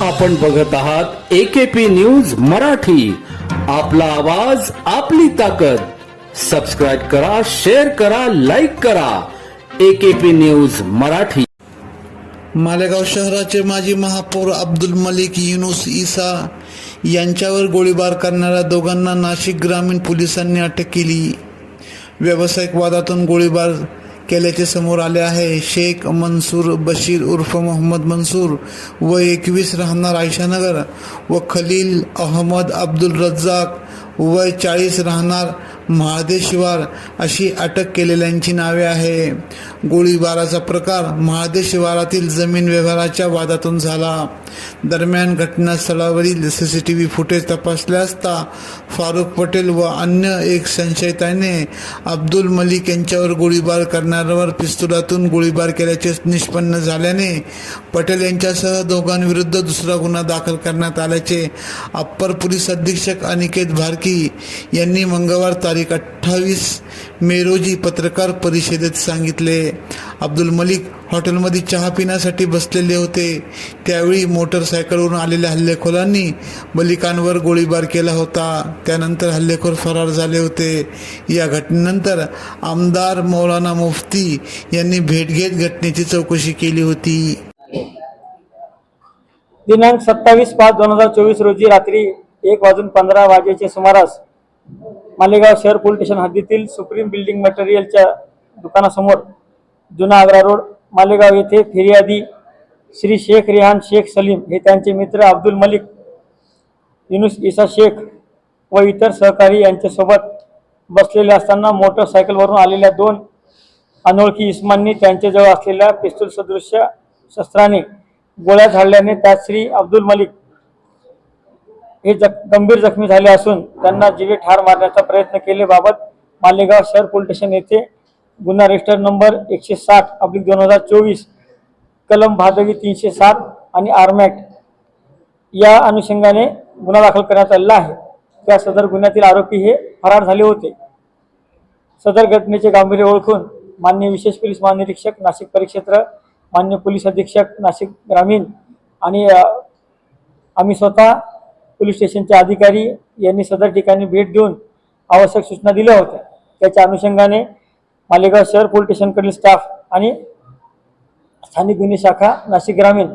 आपण बघत आहात एकेपी न्यूज मराठी. आपला आवाज आपली ताकद. सबस्क्राईब करा शेअर करा लाईक करा. AKP news Marathi. मालेगाव शहराचे माजी महापौर अब्दुल मलिक युनुस इसा यांच्यावर गोळीबार करणाऱ्या दोघांना नाशिक ग्रामीण पोलिसांनी अटक केली. व्यावसायिक वादातून गोळीबार केल्याचे समोर आले आहे शेख मनसूर बशीर उर्फ मोहम्मद मनसूर व एकवीस राहणार आयशानगर व खलील अहमद अब्दुल रज्जाक वय चाळीस राहणार महादेशिवार अशी अटक केलेल्यांची नावे आहे. गोळीबाराचा प्रकार महादेशिवारातील जमीन व्यवहाराच्या वादातून झाला. दरम्यान घटनास्थळावरील C C T V footage तपासले असता फारुख पटेल व अन्य एक संशयिताने अब्दुल मलिक यांच्यावर गोळीबार करणाऱ्यावर पिस्तुलातून गोळीबार केल्याचे निष्पन्न झाल्याने पटेल यांच्यासह दोघांविरुद्ध दुसरा गुन्हा दाखल करण्यात आल्याचे अप्पर पोलीस अधीक्षक अनिकेत भारकी यांनी मंगळवार तारीख अठ्ठावीस मे रोजी पत्रकार परिषदेत सांगितले. अब्दुल मलिक हॉटेलमध्ये चहा पिण्यासाठी बसलेले होते. त्यावेळी मोटरसायकलवरून आलेल्या हल्लेखोरांनी मलिकांवर गोळीबार केला होता. त्यानंतर हल्लेखोर फरार झाले होते. या घटनेनंतर आमदार मौलाना मुफ्ती यांनी भेट घेत घटनेची चौकशी केली होती. दिनांक सत्तावीस पाच दोन हजार चोवीस रोजी रात्री एक वाजून पंधरा वाजेच्या सुमारास मालेगाव शहर पोलीस स्टेशन हद्दीतील सुप्रीम बिल्डिंग मटेरियलच्या दुकानासमोर जुना आग्रा रोड मालेगाव येथे फिर्यादी श्री शेख रेहान शेख सलीम हे त्यांचे मित्र अब्दुल मलिक युनुस इसा शेख व इतर सहकारी यांच्यासोबत बसलेले असताना मोटरसायकलवरून आलेल्या दोन अनोळखी इस्मांनी त्यांच्याजवळ असलेल्या पिस्तूल सदृश्य शस्त्राने गोळ्या झाडल्याने त्यात श्री अब्दुल मलिक हे जख गंभीर जखमी झाले असून त्यांना जीवे ठार मारण्याचा प्रयत्न केल्याबाबत मालेगाव शहर पोलीस स्टेशन येथे गुन्हा रजिस्टर नंबर एकशे साठ अब्लिक दोन हजार चोवीस कलम भादवी तीनशे सात आणि आर्मॅट या अनुषंगाने गुन्हा दाखल करण्यात आलेला आहे. त्या सदर गुन्ह्यातील आरोपी हे फरार झाले होते. सदर घटनेचे गांभीर्य ओळखून मान्य विशेष पोलीस महानिरीक्षक नाशिक परिक्षेत्र मान्य पोलीस अधीक्षक नाशिक ग्रामीण आणि आम्ही स्वतः पोलीस स्टेशनचे अधिकारी यांनी सदर ठिकाणी भेट देऊन आवश्यक सूचना दिल्या होत्या. त्याच्या अनुषंगाने मालेगाव शहर पोलीस स्टेशनकडील स्टाफ आणि स्थानिक गुन्हे शाखा नाशिक ग्रामीण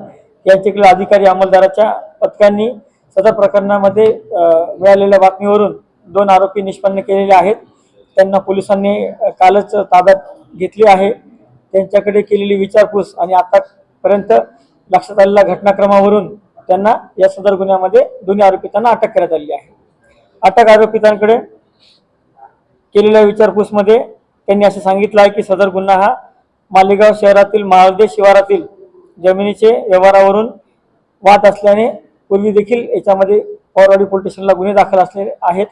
यांच्याकडील अधिकारी अंमलदाराच्या पथकांनी सदर प्रकरणामध्ये मिळालेल्या बातमीवरून दोन आरोपी निष्पन्न केलेले आहेत. त्यांना पोलिसांनी कालच ताब्यात घेतले आहे. त्यांच्याकडे केलेली विचारपूस आणि आतापर्यंत लक्षात आलेल्या घटनाक्रमावरून त्यांना या सदर गुन्ह्यामध्ये दोन्ही आरोपितांना अटक करण्यात आलेली आहे. अटक आरोपितांकडे केलेल्या विचारपूसमध्ये त्यांनी असं सांगितलं आहे की सदर गुन्हा हा मालेगाव शहरातील महादेव शिवारातील जमिनीचे व्यवहारावरून वाद असल्याने पूर्वी देखील याच्यामध्ये पौरवाडी पोलीस स्टेशनला गुन्हे दाखल असलेले आहेत.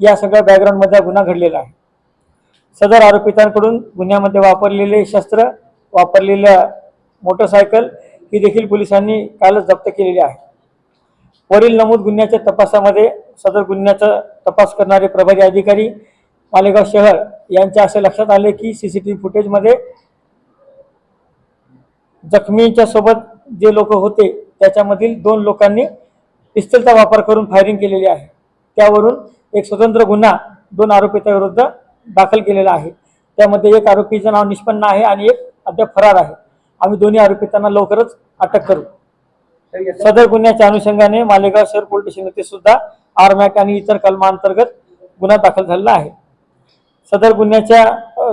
या सगळ्या बॅकग्राऊंडमध्ये हा गुन्हा घडलेला आहे. सदर आरोपितांकडून गुन्ह्यामध्ये वापरलेले शस्त्र वापरलेल्या मोटरसायकल ही देखील पोलिसांनी कालच जप्त केलेली आहे. वरील नमूद गुन्ह्याच्या तपासामध्ये सदर गुन्ह्याचा तपास करणारे प्रभारी अधिकारी मालेगाव शहर यांच्या असे लक्षात आले की सी सी टी व्ही फुटेजमध्ये जखमींच्या सोबत जे लोक होते त्याच्यामधील दोन लोकांनी पिस्तलचा वापर करून फायरिंग केलेली आहे. त्यावरून एक स्वतंत्र गुन्हा दोन आरोपितांविरुद्ध दाखल केलेला आहे. त्यामध्ये एक आरोपीचं नाव निष्पन्न आहे आणि एक अद्याप फरार आहे. आम्ही दोन्ही आरोपितांना लवकरच अटक करू. सदर गुन्ह्याच्या अनुषंगाने मालेगाव शहर पोलीस स्टेशन येथे सुद्धा आरमॅक आणि इतर कलमांतर्गत गुन्हा दाखल झालेला आहे. सदर गुन्ह्याच्या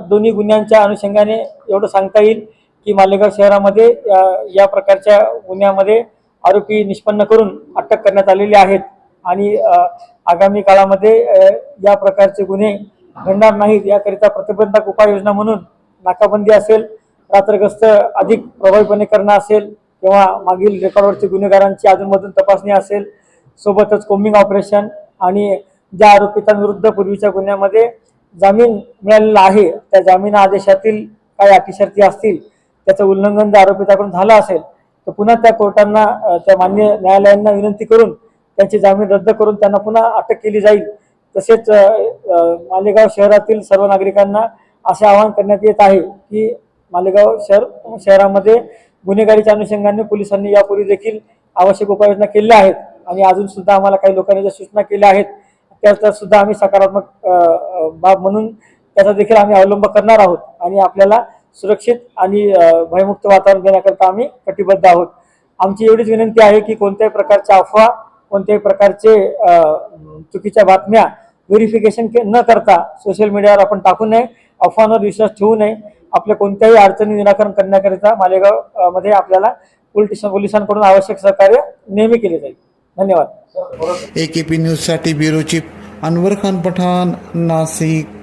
दोन्ही गुन्ह्यांच्या अनुषंगाने एवढं सांगता येईल की मालेगाव शहरामध्ये या प्रकारच्या गुन्ह्यामध्ये आरोपी निष्पन्न करून अटक करण्यात आलेले आहेत आणि आगामी काळामध्ये या प्रकारचे गुन्हे घडणार नाहीत याकरिता प्रतिबंधक उपाययोजना म्हणून नाकाबंदी असेल रात्रग्रस्त अधिक प्रभावीपणे करणं असेल किंवा मागील रेकॉर्डवरची गुन्हेगारांची अजूनमधून तपासणी असेल सोबतच कोम्बिंग ऑपरेशन आणि ज्या आरोपितांविरुद्ध पूर्वीच्या गुन्ह्यामध्ये जामीन मिळालेला आहे त्या जामीन आदेशातील काही अटीशर्ती असतील त्याचं उल्लंघन जर आरोपिताकडून झालं असेल तर पुन्हा त्या कोर्टांना त्या मान्य न्यायालयांना विनंती करून त्यांची जामीन रद्द करून त्यांना पुन्हा अटक केली जाईल. तसेच मालेगाव शहरातील सर्व नागरिकांना असे आवाहन करण्यात येत आहे की मालेगाव शहर शहरामध्ये गुन्हेगारीच्या अनुषंगाने पोलिसांनी यापूर्वी देखील आवश्यक उपाययोजना केलेल्या आहेत आणि अजून सुद्धा आम्हाला काही लोकांनी ज्या सूचना केल्या आहेत त्याचा सुद्धा आम्ही सकारात्मक बाब म्हणून त्याचा देखील आम्ही अवलंब करणार आहोत आणि आपल्याला सुरक्षित आणि भयमुक्त वातावरण देण्याकरता आम्ही कटिबद्ध आहोत. आमची एवढीच विनंती आहे की कोणत्याही प्रकारच्या अफवा कोणत्याही प्रकारचे चुकीच्या बातम्या व्हेरिफिकेशन न करता सोशल मीडियावर आपण टाकू नये अफवांवर विश्वास ठेवू नये. आपल्या कोणत्याही अडचणी निराकरण करण्याकरिता मालेगावमध्ये आपल्याला पोलीस पोलिसांकडून आवश्यक सहकार्य नेहमी केले जाईल. धन्यवाद. ए के पी न्यूजसाठी ब्युरो चीफ अनवर खान पठाण नाशिक.